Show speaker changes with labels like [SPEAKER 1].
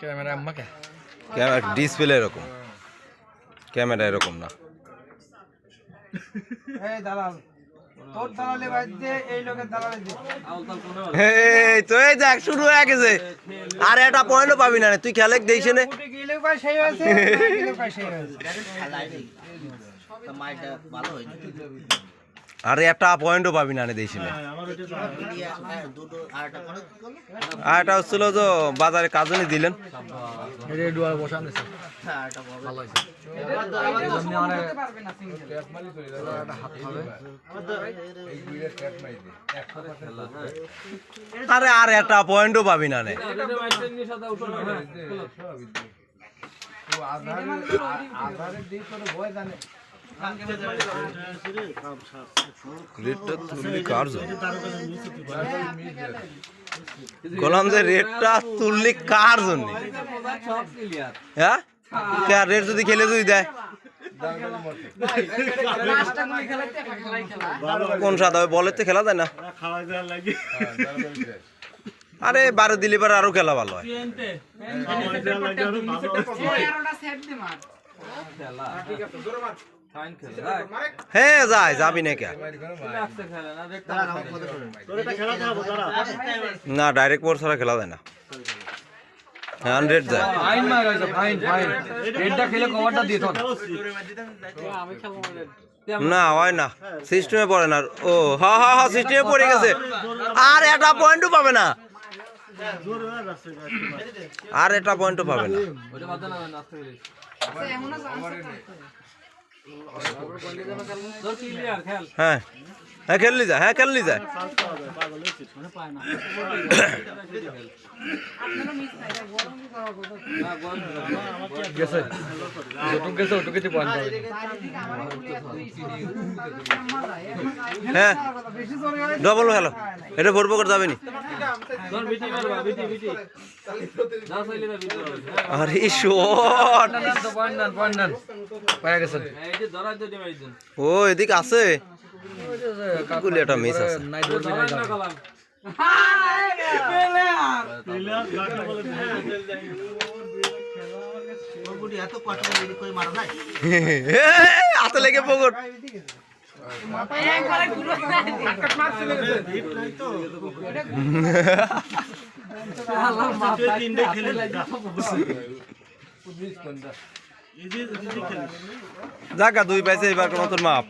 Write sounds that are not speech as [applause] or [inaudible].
[SPEAKER 1] Camera আম্মাকে
[SPEAKER 2] camera display এরকম। Camera এরকম না।
[SPEAKER 3] এই দালাল তোর দালালে বাদ দে এই লোকের দালালে দে।
[SPEAKER 2] এই তো এই দেখ শুরু হয়ে গেছে। আর একটা পয়েন্টও পাবি না রে, তুই খেলে দেখছি নে। আরে একটা পয়েন্টও পাবি না রে নে আর এটা হচ্ছিল যে বাজারে কাজনি দিলেন।
[SPEAKER 1] এই জন্য মানে
[SPEAKER 3] করতে পারবে না
[SPEAKER 1] একটা হাত হবে
[SPEAKER 2] আরে আর একটা রেটটা তুললি কার জন্য বললাম যে রেটটা তুললি কার জন্য হ্যাঁ রেট যদি খেলে যদি দেয় কোন সাদা বলের তো খেলা যায় না আরে বারো দিলে পরে আরও খেলা ভালো হয়
[SPEAKER 3] দে মার
[SPEAKER 2] হ্যাঁ যায় যাবি না কে না ডাইরেক্ট পর ছাড়া খেলা যায় না। হান্ড্রেড যায়। না হয় না। সিস্টেমে পড়ে না। ও হা হা হা সিস্টেমে পড়ে গেছে। আর একটা পয়েন্টও পাবে না। আর একটা পয়েন্টও পাবে না।
[SPEAKER 3] এমন আছে
[SPEAKER 2] হ্যাঁ খেললি যায় হ্যাঁ খেললি
[SPEAKER 3] আইন
[SPEAKER 2] হ্যাঁ ডবল খেলো এটা ভরবো করে যাবে নি আরে শট। ও এদিকে আছে। গুলি একটা মিস আছে। [laughs] হাতে লেগে পকট [laughs] জাগা দুই পাইছে এবার কোনো তোর মাপ।